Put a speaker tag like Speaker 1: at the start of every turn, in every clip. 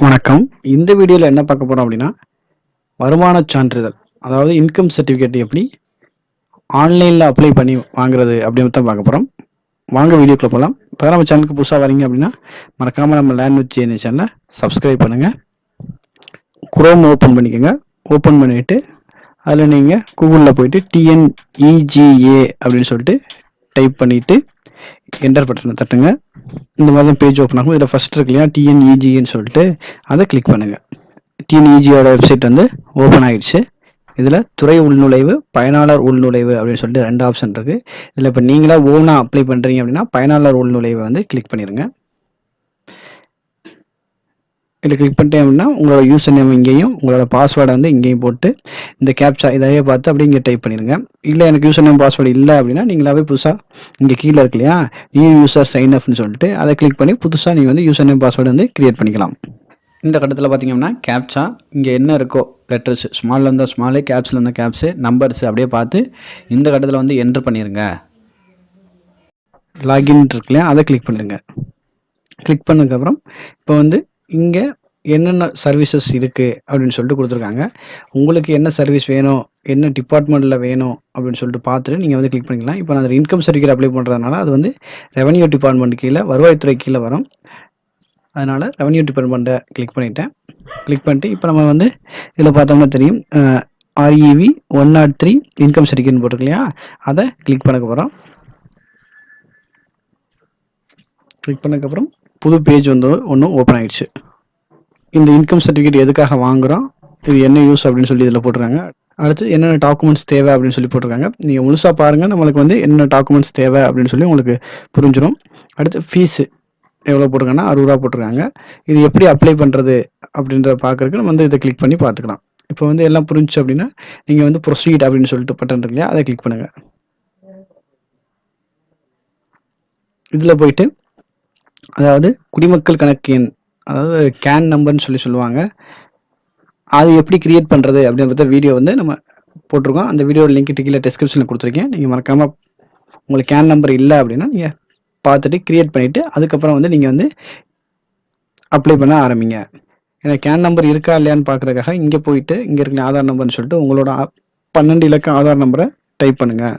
Speaker 1: வணக்கம். இந்த வீடியோவில் என்ன பார்க்க போகிறோம் அப்படின்னா வருமான சான்றிதழ் அதாவது இன்கம் சர்டிஃபிகேட் எப்படி ஆன்லைனில் அப்ளை பண்ணி வாங்குறது அப்படின்னு தான் பார்க்க போகிறோம் வாங்க வீடியோக்குள்ள போகலாம் இப்போ நம்ம சேனலுக்கு புதுசாக வரீங்க அப்படின்னா மறக்காமல் நம்ம லேண்ட்விச் சேனல் சேனலை சப்ஸ்கிரைப் பண்ணுங்கள் குரோம் ஓப்பன் பண்ணிக்கோங்க. ஓப்பன் பண்ணிவிட்டு அதில் நீங்கள் கூகுளில் போயிட்டு டிஎன்இஜிஏ அப்படின்னு சொல்லிட்டு டைப் பண்ணிவிட்டு என்டர் பட்டனை தட்டுங்க. இந்த மாதிரி தான் பேஜ் ஓப்பன் ஆகும். இதில் ஃபஸ்ட் இருக்கு இல்லையா? டிஎன்இஜின்னு சொல்லிட்டு அதை கிளிக் பண்ணுங்கள் டிஎன்இஜியோட வெப்சைட் வந்து ஓப்பன் ஆகிடுச்சு இதில் துறை உள்நுழைவு பயனாளர் உள்நுழைவு அப்படின்னு சொல்லிட்டு ரெண்டு ஆப்ஷன் இருக்குது இதில் இப்போ நீங்களாக ஓனாக அப்ளை பண்ணுறீங்க அப்படின்னா பயனாளர் உள்நுழைவை வந்து கிளிக் பண்ணிடுங்க இதில் கிளிக் பண்ணிட்டேன் அப்படின்னா உங்களோட யூசர் நேம் இங்கேயும் உங்களோட பாஸ்வேர்டை வந்து இங்கேயும் போட்டு இந்த கேப்சா இதையே பார்த்து அப்படியே இங்கே டைப் பண்ணிடுங்க. இல்லை எனக்கு யூசர் நேம் பாஸ்வேர்டு இல்லை அப்படின்னா நீங்களாவே புதுசாக இங்கே கீழே இருக்கு இல்லையா? நியூ யூசர் சைன் அப்னு சொல்லிட்டு அதை கிளிக் பண்ணி புதுசாக நீங்கள் வந்து யூசர் நேம் பாஸ்வேர்டு வந்து கிரியேட் பண்ணிக்கலாம். இந்த கட்டத்தில் பார்த்தீங்கன்னா கேப்சா இங்கே என்ன இருக்கோ லெட்டர்ஸ் ஸ்மாலில் இருந்தால் ஸ்மாலு கேப்ஸில் இருந்தால் கேப்ஸு நம்பர்ஸ் அப்படியே பார்த்து இந்த கட்டத்தில் வந்து என்ட்ரு பண்ணிடுங்க லாகின் இருக்கு இல்லையா? அதை கிளிக் பண்ணிடுங்க. கிளிக் பண்ணதுக்கப்புறம் இப்போ வந்து இங்கே என்னென்ன சர்வீசஸ் இருக்குது அப்படின்னு சொல்லிட்டு கொடுத்துருக்காங்க. உங்களுக்கு என்ன சர்வீஸ் வேணும் என்ன டிபார்ட்மெண்ட்டில் வேணும் அப்படின்னு சொல்லிட்டு பார்த்துட்டு நீங்கள் வந்து கிளிக் பண்ணிக்கலாம். இப்போ நான் இன்கம் சர்டிஃபிகேட் அப்ளை பண்ணுறதுனால அது வந்து ரெவன்யூ டிபார்ட்மெண்ட் கீழே வருவாய்த்துறை கீழே வரும். அதனால் ரெவன்யூ டிபார்ட்மெண்ட்டை கிளிக் பண்ணிட்டேன். கிளிக் பண்ணிட்டு இப்போ நம்ம வந்து இதில் பார்த்தோம்னா தெரியும். REV one nought three income certificate போட்டிருக்கு இல்லையா? அதை கிளிக் பண்ண போகிறோம் கிளிக் பண்ணதுக்கப்புறம் புது பேஜ் வந்து ஒன்று ஓப்பன் ஆகிடுச்சு இந்த இன்கம் சர்டிஃபிகேட் எதுக்காக வாங்குகிறோம் இது என்ன யூஸ் அப்படின்னு சொல்லி இதில் போட்டுருக்காங்க. அடுத்து என்னென்ன டாக்குமெண்ட்ஸ் தேவை அப்படின்னு சொல்லி போட்டிருக்காங்க. நீங்கள் முழுசாக பாருங்கள் நம்மளுக்கு வந்து என்னென்ன டாக்குமெண்ட்ஸ் தேவை அப்படின்னு சொல்லி உங்களுக்கு புரிஞ்சிடும் அடுத்து ஃபீஸு எவ்வளோ போட்டிருக்காங்கன்னா அறுபது ரூபா போட்டிருக்காங்க. இது எப்படி அப்ளை பண்ணுறது அப்படின்றத பார்க்குறதுக்கு நம்ம வந்து இதை கிளிக் பண்ணி பார்த்துக்கலாம். இப்போ வந்து எல்லாம் புரிஞ்சுச்சு அப்படின்னா நீங்கள் வந்து ப்ரொசீட் அப்படின்னு சொல்லிட்டு பட்டன் இருக்கு இல்லையா அதை கிளிக் பண்ணுங்கள் இதில் போயிட்டு அதாவது குடிமக்கள் கணக்கு எண் அதாவது கேன் நம்பர்னு சொல்லி சொல்லுவாங்க. அது எப்படி கிரியேட் பண்ணுறது அப்படின்றத வீடியோ வந்து நம்ம போட்டிருக்கோம். அந்த வீடியோட லிங்க் கீழே டிஸ்கிரிப்ஷனில் கொடுத்துருக்கேன். நீங்கள் மறக்காமல் உங்களுக்கு கேன் நம்பர் இல்லை அப்படின்னா நீங்கள் பார்த்துட்டு கிரியேட் பண்ணிவிட்டு அதுக்கப்புறம் வந்து நீங்கள் வந்து அப்ளை பண்ண ஆரம்பிங்க. ஏன்னா கேன் நம்பர் இருக்கா இல்லையான்னு பார்க்குறதுக்காக இங்கே போயிட்டு இங்கே இருக்கிற ஆதார் நம்பர்னு சொல்லிட்டு உங்களோட பன்னெண்டு இலக்க ஆதார் நம்பரை டைப் பண்ணுங்கள்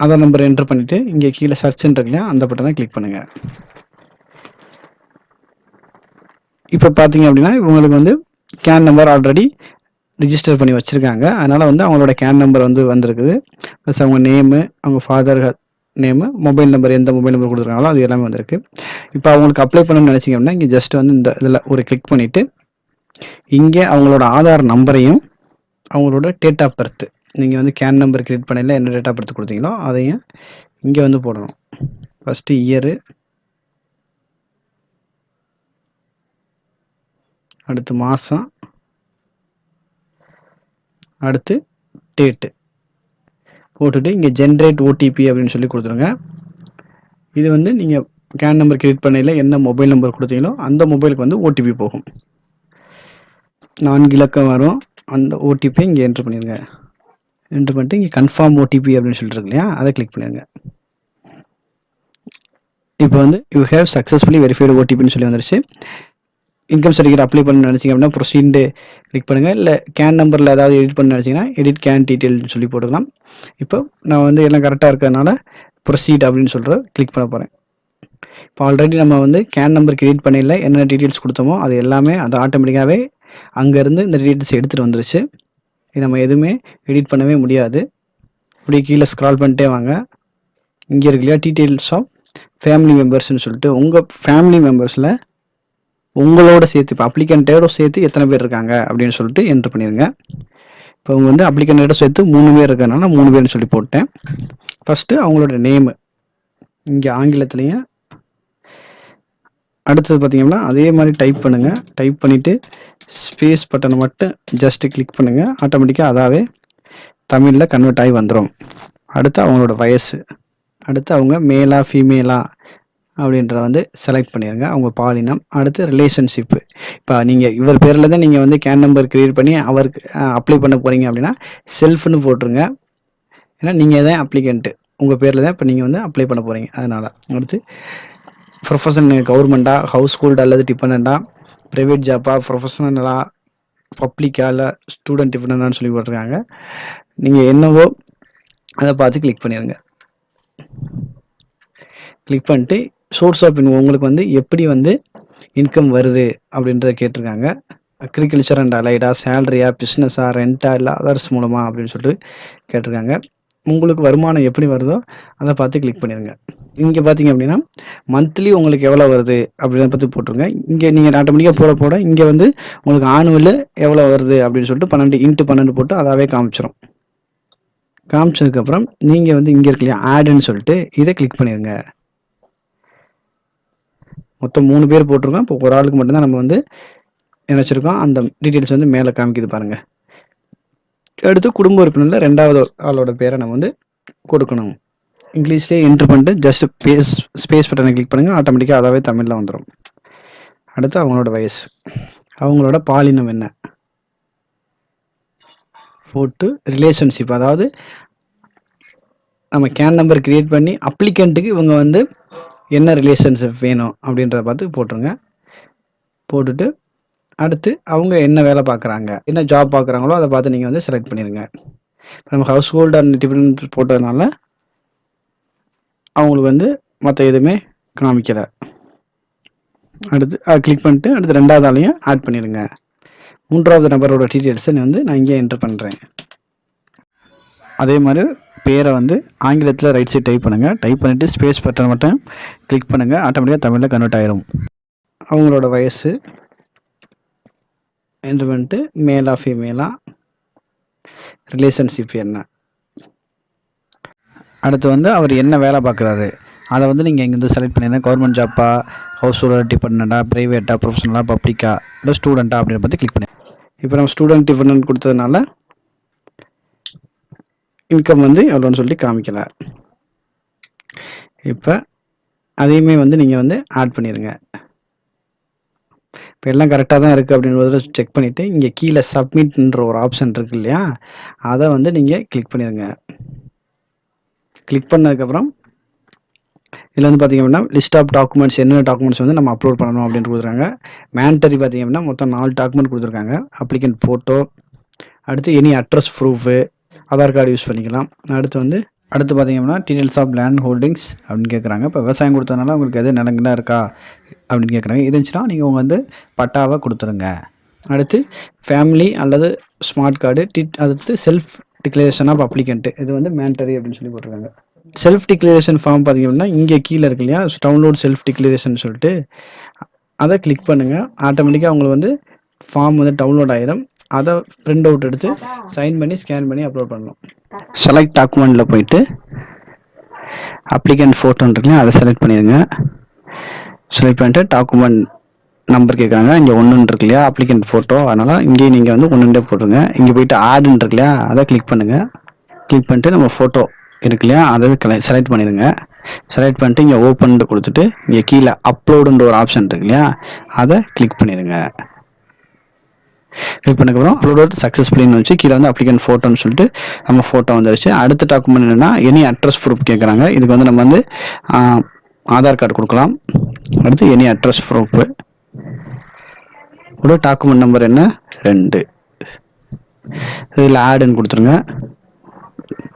Speaker 1: ஆதார் நம்பர் என்டர் பண்ணிவிட்டு இங்கே கீழே சர்ச்ன்னு இருக்கு அந்த பட்டனை கிளிக் பண்ணுங்கள் இப்போ பார்த்தீங்க அப்படின்னா இவங்களுக்கு வந்து கேன் நம்பர் ஆல்ரெடி ரிஜிஸ்டர் பண்ணி வச்சுருக்காங்க. அதனால் வந்து அவங்களோட கேன் நம்பர் வந்து வந்திருக்குது. ப்ளஸ் அவங்க நேமு அவங்க ஃபாதர் நேமு மொபைல் நம்பர் எந்த மொபைல் நம்பர் கொடுத்துருக்காங்களோ அது எல்லாமே வந்திருக்கு. இப்போ அவங்களுக்கு அப்ளை பண்ணணும்னு நினச்சிங்க அப்படின்னா இங்கே ஜஸ்ட் வந்து இந்த இதில் ஒரு கிளிக் பண்ணிவிட்டு இங்கே அவங்களோட ஆதார் நம்பரையும் அவங்களோட டேட் ஆஃப் பர்த் நீங்கள் வந்து கேன் நம்பர் கிரியேட் பண்ணல என்ன டேட் ஆஃப் பர்த் கொடுத்தீங்களோ அதையும் இங்கே வந்து போடணும். ஃபஸ்ட்டு இயரு அடுத்து மாதம் அடுத்து டேட்டு போட்டுட்டு இங்கே ஜென்ரேட் ஓடிபி அப்படின்னு சொல்லி கொடுத்துருங்க. இது வந்து நீங்கள் கேன் நம்பர் கிரியேட் பண்ணையில் என்ன மொபைல் நம்பர் கொடுத்தீங்களோ அந்த மொபைலுக்கு வந்து ஓடிபி போகும். நான்கு இலக்கம் வரும். அந்த ஓடிபியை இங்கே என்ட்ரு பண்ணிடுங்க. என்ட்ரு பண்ணிட்டு இங்கே கன்ஃபார்ம் ஓடிபி அப்படின்னு சொல்லிட்டு இருக்கு இல்லையா அதை கிளிக் பண்ணிடுங்க. இப்போ வந்து யூ ஹேவ் சக்ஸஸ்ஃபுல்லி வெரிஃபைடு ஓடிபின்னு சொல்லி வந்துருச்சு. இன்கம் சர்டிஃபிகேட் அப்ளை பண்ண நினச்சிங்க அப்படின்னா ப்ரொசீடு கிளிக் பண்ணுங்கள் இல்லை கேன் நம்பரில் ஏதாவது எடிட் பண்ண நினச்சிங்கன்னா எடிட் கேன் டீட்டெயில்னு சொல்லி போட்டுக்கலாம். இப்போ நான் வந்து எல்லாம் கரெக்டாக இருக்கிறதுனால ப்ரொசீட் அப்படின்னு சொல்கிற கிளிக் பண்ண போகிறேன் இப்போ ஆல்ரெடி நம்ம வந்து கேன் நம்பர் கிரியேட் பண்ணல என்னென்ன டீட்டெயில்ஸ் கொடுத்தோமோ அது எல்லாமே அது ஆட்டோமேட்டிக்காகவே அங்கேருந்து இந்த டீட்டெயில்ஸ் எடுத்துகிட்டு வந்துருச்சு. இது நம்ம எதுவுமே எடிட் பண்ணவே முடியாது. அப்படியே கீழே ஸ்க்ரால் பண்ணிட்டே வாங்க. இங்கே இருக்கு இல்லையா டீட்டெயில்ஸ் ஆஃப் ஃபேமிலி மெம்பர்ஸ்னு சொல்லிட்டு உங்கள் ஃபேமிலி மெம்பர்ஸில் உங்களோட சேர்த்து இப்போ அப்ளிகண்ட்டோட சேர்த்து எத்தனை பேர் இருக்காங்க அப்படின்னு சொல்லிட்டு என்ட்ரு பண்ணிடுங்க இப்போ அவங்க வந்து அப்ளிகண்ட்டோட சேர்த்து மூணு பேர் இருக்கிறதுனால மூணு பேர்னு சொல்லி போட்டேன். ஃபஸ்ட்டு அவங்களோட நேமு இங்கே ஆங்கிலத்துலேயும் அடுத்தது பார்த்தீங்கன்னா அதே மாதிரி டைப் பண்ணுங்கள் டைப் பண்ணிவிட்டு ஸ்பேஸ் பட்டனை மட்டும் ஜஸ்ட்டு கிளிக் பண்ணுங்கள் ஆட்டோமேட்டிக்காக அதாவே தமிழில் கன்வெர்ட் ஆகி வந்துடும் அடுத்து அவங்களோட வயசு. அடுத்து அவங்க மேலா ஃபீமேலா அப்படின்றத வந்து செலக்ட் பண்ணிடுங்க அவங்க பாலினம் அடுத்து ரிலேஷன்ஷிப்பு இப்போ நீங்கள் இவர் பேரில் தான் நீங்கள் வந்து கேன் நம்பர் கிரியேட் பண்ணி அவருக்கு அப்ளை பண்ண போகிறீங்க அப்படின்னா செல்ஃப்னு போட்டுருங்க. ஏன்னா நீங்கள் தான் அப்ளிகண்ட்டு உங்கள் பேரில் தான் இப்போ நீங்கள் வந்து அப்ளை பண்ண போகிறீங்க அதனால் அடுத்து ப்ரொஃபஷன் கவர்மெண்ட்டாக ஹவுஸ் ஹோல்டு அல்லது டிபெண்ட்டாக ப்ரைவேட் ஜாப்பா ப்ரொஃபஷனலா பப்ளிக்கால இல்லை ஸ்டூடெண்ட் டிஃபரெண்டான்னு சொல்லி போட்டிருக்காங்க. நீங்கள் என்னவோ அதை பார்த்து கிளிக் பண்ணிடுங்க கிளிக் பண்ணிட்டு சோர்ஸ் ஆஃப் இன்கம் உங்களுக்கு வந்து எப்படி வந்து இன்கம் வருது அப்படின்றத கேட்டிருக்காங்க. அக்ரிகல்ச்சர் அண்ட் அலைடா சேலரியா பிஸ்னஸா ரெண்டா இல்லை அதர்ஸ் மூலமா அப்படின்னு சொல்லிட்டு கேட்டிருக்காங்க. உங்களுக்கு வருமானம் எப்படி வருதோ அதை பார்த்து கிளிக் பண்ணிடுங்க. இங்கே பார்த்தீங்க அப்படின்னா மந்த்லி உங்களுக்கு எவ்வளோ வருது அப்படின்னு பார்த்து போட்டுருங்க. இங்கே நீங்கள் ஆட்டோமேட்டிக்காக போட போட இங்கே வந்து உங்களுக்கு ஆனுவல் எவ்வளோ வருது அப்படின்னு சொல்லிட்டு பன்னெண்டு இன்ட்டு பன்னெண்டு போட்டு அதாவே காமிச்சிடும் காமிச்சதுக்கப்புறம் நீங்கள் வந்து இங்கே இருக்கு இல்லையா ஆடுன்னு சொல்லிட்டு இதை கிளிக் பண்ணிடுங்க. மொத்தம் மூணு பேர் போட்டிருக்கோம். இப்போ ஒரு ஆளுக்கு மட்டும்தான் நம்ம வந்து நினச்சிருக்கோம். அந்த டீட்டெயில்ஸ் வந்து மேலே காமிக்குது பாருங்கள் அடுத்து குடும்ப உறுப்பினரில் ரெண்டாவது ஆளோட பேரை நம்ம வந்து கொடுக்கணும். இங்கிலீஷ்லேயே என்ட்ரு பண்ணிட்டு ஜஸ்ட் ஸ்பேஸ் ஸ்பேஸ் பட்டனை கிளிக் பண்ணுங்கள் ஆட்டோமேட்டிக்காக அதாவே தமிழில் வந்துடும் அடுத்து அவங்களோட வயசு. அவங்களோட பாலினம் என்ன? போட்டு ரிலேஷன்ஷிப் அதாவது நம்ம கேன் நம்பர் கிரியேட் பண்ணி அப்ளிகண்ட்டுக்கு இவங்க வந்து என்ன ரிலேஷன்ஷிப் வேணும் அப்படின்றத பார்த்து போட்டுருங்க. போட்டுட்டு அடுத்து அவங்க என்ன வேலை பார்க்குறாங்க என்ன ஜாப் பார்க்குறாங்களோ அதை பார்த்து நீங்கள் வந்து செலக்ட் பண்ணிடுங்க. இப்போ நம்ம ஹவுஸ் ஹோல்டு அண்ட் டிஃபரெண்ட் போட்டதுனால அவங்களுக்கு வந்து மற்ற எதுவுமே காமிக்கலை. அடுத்து அதை கிளிக் பண்ணிட்டு அடுத்து ரெண்டாவது ஆளையும் ஆட் பண்ணிடுங்க. மூன்றாவது நபரோட டீட்டெயில்ஸை வந்து நான் இங்கே என்டர் பண்ணுறேன் அதே மாதிரி பேரை வந்து ஆங்கிலத்தில் ரைட் சைட் டைப் பண்ணுங்கள் டைப் பண்ணிவிட்டு ஸ்பேஸ் பட்டன் மட்டும் கிளிக் பண்ணுங்கள் ஆட்டோமேட்டிக்காக தமிழில் கன்வெர்ட் ஆயிரும். அவங்களோட வயசு என்ட்ரு பண்ணிட்டு மேலா ஃபீமேலா ரிலேஷன்ஷிப் என்ன? அடுத்து வந்து அவர் என்ன வேலை பார்க்குறாரு? அதை வந்து நீங்கள் இங்கேருந்து செலக்ட் பண்ணிடுங்க கவர்மெண்ட் ஜாப்பா ஹவுஸ் ஹோல்டர் டிபார்ட்மெண்ட்டா ப்ரைவேட்டா ப்ரொஃபஷனலாக பப்ளிக்கா இல்லை ஸ்டூடெண்ட்டா அப்படின்னு பார்த்து கிளிக் பண்ணி இப்போ நம்ம ஸ்டூடெண்ட் டிபார்ட்மெண்ட் கொடுத்ததுனால இன்கம் வந்து எவ்வளோன்னு சொல்லி காமிக்கல இப்போ அதையுமே வந்து நீங்கள் வந்து ஆட் பண்ணிடுங்க இப்போ எல்லாம் கரெக்டாக தான் இருக்குது அப்படின்றத செக் பண்ணிவிட்டு இங்கே கீழே சப்மிட்ன்ற ஒரு ஆப்ஷன் இருக்கு இல்லையா அதை வந்து நீங்கள் கிளிக் பண்ணிடுங்க கிளிக் பண்ணதுக்கப்புறம் இதில் வந்து பார்த்திங்க அப்படின்னா லிஸ்ட் ஆஃப் டாக்குமெண்ட்ஸ் என்னென்ன டாக்குமெண்ட்ஸ் வந்து நம்ம அப்லோட் பண்ணணும் அப்படின்னு கொடுத்துருக்காங்க மேண்டரி பார்த்திங்க அப்படின்னா மொத்தம் நாலு டாக்குமெண்ட் கொடுத்துருக்காங்க. அப்ளிகண்ட் ஃபோட்டோ அடுத்து any address proof Aadhaar card use பண்ணிக்கலாம். அடுத்து வந்து அடுத்து பார்த்தீங்கன்னா டீடைல்ஸ் ஆஃப் லேண்ட் ஹோல்டிங்ஸ் அப்படின்னு கேட்குறாங்க இப்போ விவசாயம் கொடுத்ததுனால உங்களுக்கு எது நிலங்களாக இருக்கா அப்படின்னு கேட்குறாங்க இருந்துச்சுன்னா நீங்கள் உங்கள் வந்து பட்டாவை கொடுத்துருங்க. அடுத்து ஃபேமிலி அல்லது ஸ்மார்ட் கார்டு டி அடுத்து செல்ஃப் டிக்ளரேஷன் ஆஃப் அப்ளிகண்ட்டு இது வந்து மேண்டரி அப்படின்னு சொல்லி போட்டிருக்காங்க. செல்ஃப் டிக்ளரேஷன் ஃபார்ம் பார்த்தீங்க அப்படின்னா இங்கே கீழே இருக்கு இல்லையா? டவுன்லோட் செல்ஃப் டிக்ளரேஷன் சொல்லிட்டு அதை கிளிக் பண்ணுங்கள் ஆட்டோமேட்டிக்காக உங்களுக்கு வந்து ஃபார்ம் வந்து டவுன்லோட் ஆயிரும். அதை பிரிண்ட் அவுட் எடுத்து சைன் பண்ணி ஸ்கேன் பண்ணி அப்லோட் பண்ணணும் செலக்ட் டாக்குமெண்ட்டில் போயிட்டு அப்ளிகண்ட் ஃபோட்டோன்னு இருக்குல்லையா அதை செலக்ட் பண்ணிடுங்க. செலக்ட் பண்ணிட்டு டாக்குமெண்ட் நம்பர் கேட்குறாங்க. இங்கே ஒன்றுன்னு இருக்கு இல்லையா அப்ளிகண்ட் ஃபோட்டோ அதனால் இங்கேயே நீங்கள் வந்து ஒன்றுண்டே போட்டுருங்க. இங்கே போயிட்டு ஆடுன்னு இருக்கு இல்லையா அதை கிளிக் பண்ணுங்கள் கிளிக் பண்ணிட்டு நம்ம ஃபோட்டோ இருக்கு இல்லையா அதை செலக்ட் பண்ணிடுங்க. செலக்ட் பண்ணிட்டு இங்கே ஓப்பன் கொடுத்துட்டு இங்கே கீழே அப்லோடுன்ற ஒரு ஆப்ஷன் இருக்கு இல்லையா அதை கிளிக் பண்ணிடுங்க. கிளிக் பண்ணக்கப்புறம் அப்லோட் சக்ஸஸ்ஃபுல்லின்னு வச்சு கீழே வந்து அப்ளிகன் ஃபோட்டோன்னு சொல்லிட்டு நம்ம ஃபோட்டோ வந்துருச்சு. அடுத்த டாக்குமெண்ட் என்னென்னா எனி அட்ரஸ் ப்ரூஃப் கேட்குறாங்க இதுக்கு வந்து நம்ம வந்து ஆதார் கார்டு கொடுக்கலாம். அடுத்து எனி அட்ரஸ் ப்ரூஃபு கூட டாக்குமெண்ட் நம்பர் என்ன? ரெண்டு. இதில் ஆடுன்னு கொடுத்துருங்க.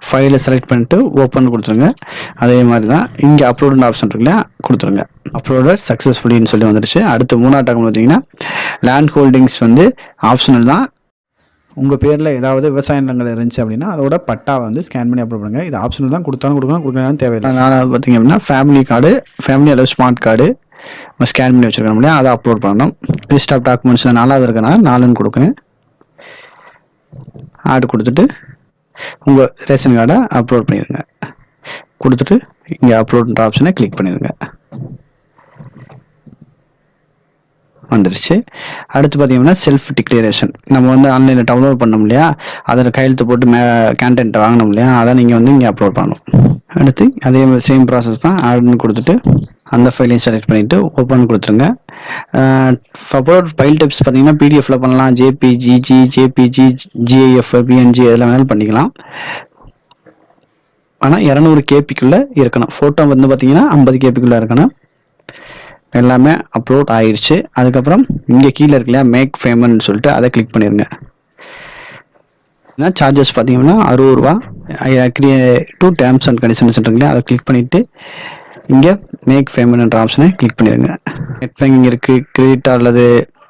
Speaker 1: ஃபைலை செலக்ட் பண்ணிட்டு ஓப்பன் கொடுத்துருங்க. அதே மாதிரி தான் இங்கே அப்லோடுன்னு ஆப்ஷன் இருக்கு இல்லையா கொடுத்துருங்க. அப்லோடட் சக்ஸஸ்ஃபுல்லின்னு சொல்லி வந்துடுச்சு அடுத்து மூணாவது டாக்குமெண்ட் பார்த்தீங்கன்னா லேண்ட் ஹோல்டிங்ஸ் வந்து ஆப்ஷனல் தான். உங்கள் பேரில் ஏதாவது விவசாய நிலங்கள் இருந்துச்சு அப்படின்னா அதோட பட்டா வந்து ஸ்கேன் பண்ணி அப்லோட் பண்ணுங்க. இது ஆப்ஷனல் தான். கொடுத்தாலும் கொடுக்கலாம் கொடுக்கலாம் தேவையில்லை. நான் பார்த்தீங்க அப்படின்னா ஃபேமிலி கார்டு ஃபேமிலி அல்லது ஸ்மார்ட் கார்டு ஸ்கேன் பண்ணி வச்சுருக்கோம் இல்லையா? அதை அப்லோட் பண்ணணும். லிஸ்ட் ஆஃப் டாக்குமெண்ட்ஸ் நாலாவது இருக்கனால நாலுன்னு கொடுக்குறேன். ஆர்டர் கொடுத்துட்டு உங்கள் ரேஷன் கார்டை அப்லோட் பண்ணிடுங்க. கொடுத்துட்டு இங்கே அப்லோட்ன்ற ஆப்ஷனை கிளிக் பண்ணிடுங்க. வந்துருச்சு. அடுத்து பார்த்தீங்கன்னா செல்ஃப் டிக்ளரேஷன் நம்ம வந்து ஆன்லைனில் டவுன்லோட் பண்ணோம் இல்லையா? அதில் கையெழுத்து போட்டு மே கேண்டென்ட் வாங்கினோம் இல்லையா? அதை நீங்கள் வந்து இங்கே அப்லோட் பண்ணணும். அடுத்து அதே சேம் ப்ராசஸ் தான் ஆட்னு கொடுத்துட்டு அந்த ஃபைலையும் செலக்ட் பண்ணிவிட்டு ஓப்பன் கொடுத்துருங்க. அப்லோட் ஃபைல் டைப்ஸ் பார்த்தீங்கன்னா பிடிஎஃப்ல பண்ணலாம். JPG G JPG GIF PNG எதில் வேணாலும் பண்ணிக்கலாம். ஆனால் இரநூறு கேபிக்குள்ளே இருக்கணும். ஃபோட்டோ வந்து பார்த்தீங்கன்னா ஐம்பது கேபிக்குள்ளே இருக்கணும். எல்லாமே அப்லோட் ஆயிடுச்சு அதுக்கப்புறம் இங்கே கீழே இருக்கு மேக் பேமெண்ட் சொல்லிட்டு அதை கிளிக் பண்ணிடுங்க சார்ஜஸ் பார்த்தீங்கன்னா அறுபது ரூபா. டூ டேர்ம்ஸ் அண்ட் கண்டிஷன்ஸ் இருக்குல்லையா அதை கிளிக் பண்ணிவிட்டு இங்கே மேக் பேமெண்ட்ன்ற ஆப்ஷனை கிளிக் பண்ணிடுங்க. நெட் பேங்கிங் இருக்குது கிரெடிட் அல்லது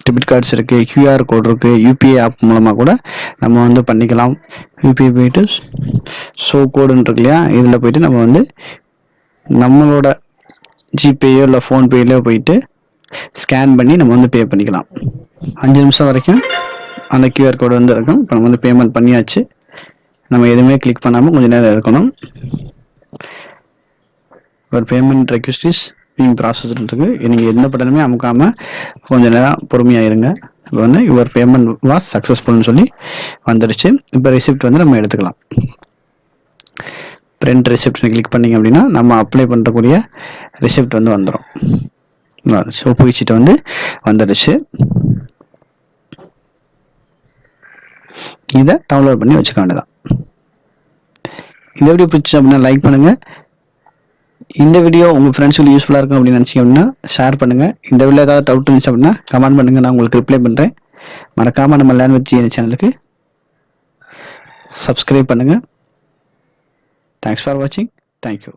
Speaker 1: டெபிட் கார்ட்ஸ் இருக்குது கியூஆர் கோட் இருக்குது யூபிஐ ஆப் மூலமாக கூட நம்ம வந்து பண்ணிக்கலாம். யூபிஐ போயிட்டு ஷோ கோடுன்னு இருக்கு இல்லையா இதில் போயிட்டு நம்ம வந்து நம்மளோட ஜிபேயோ இல்லை ஃபோன்பேலையோ போயிட்டு ஸ்கேன் பண்ணி நம்ம வந்து பே பண்ணிக்கலாம். அஞ்சு நிமிஷம் வரைக்கும் அந்த கியூஆர் கோடு வந்து இருக்கும். இப்போ நம்ம வந்து பேமெண்ட் பண்ணியாச்சு. நம்ம எதுவுமே கிளிக் பண்ணாமல் கொஞ்சம் நேரம் இருக்கணும். ஒரு payment request is being process இருக்கு. நீங்கள் எந்த பட்டனுமே அமுக்காமல் கொஞ்சம் நேரம் பொறுமையாக இருங்க இப்போ வந்து யுவர் பேமெண்ட் வாஸ் சக்ஸஸ்ஃபுல்னு சொல்லி வந்துடுச்சு. இப்போ ரிசிப்ட் வந்து நம்ம எடுத்துக்கலாம். பிரிண்ட் ரிசிப்ட்னு கிளிக் பண்ணிங்க அப்படின்னா நம்ம அப்ளை பண்ணுறக்கூடிய ரிசிப்ட் வந்து வந்துடும் சோப்பு வச்சுட்டு வந்து வந்துடுச்சு. இதை டவுன்லோட் பண்ணி வச்சுக்க வேண்டியதான் இந்த எப்படி பிடிச்சி அப்படின்னா லைக் பண்ணுங்கள் இந்த வீடியோ உங்கள் ஃப்ரெண்ட்ஸுக்கு யூஸ்ஃபுல்லாக இருக்கும் அப்படின்னு நினச்சிங்க அப்படின்னா ஷேர் பண்ணுங்கள் இந்த வீடியோ ஏதாவது டவுட் இருந்துச்சு அப்படின்னா கமெண்ட் பண்ணுங்கள் நான் உங்களுக்கு ரிப்ளை பண்ணுறேன் மறக்காமல் நம்ம லேண்ட் சேனலுக்கு சப்ஸ்கிரைப் பண்ணுங்கள் தேங்க்ஸ் ஃபார் வாட்சிங் தேங்க்யூ